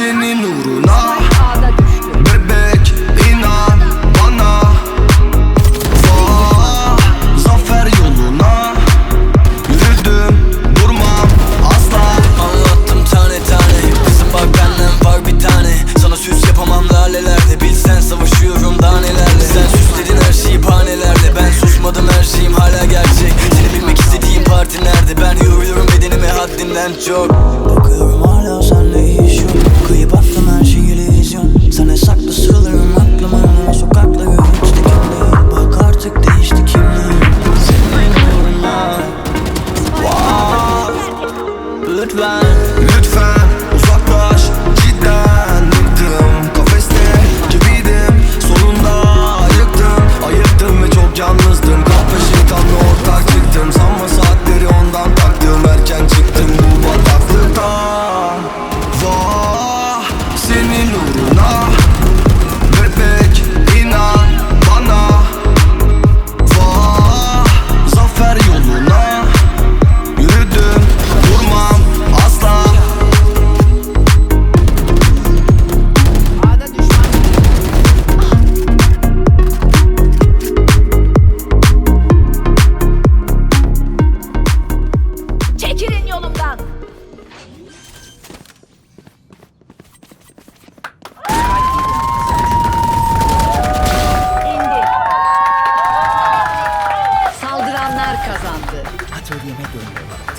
senin uğruna. Bebek inan bana. Vah zafer yoluna. Yürüdüm durmam asla. Anlattım tane tane. Kızım bak benden var bir tane. Sana süs yapamam lalelerde. Bilsen savaşıyorum daha danelerle Sen süsledin her şeyi bahanelerle Ben susmadım her şeyim hala gerçek. Seni bilmek istediğim parti nerede? Ben yoruluyorum bedenime haddinden çok. Bakıyorum one kazandı. Atölyeme dönme.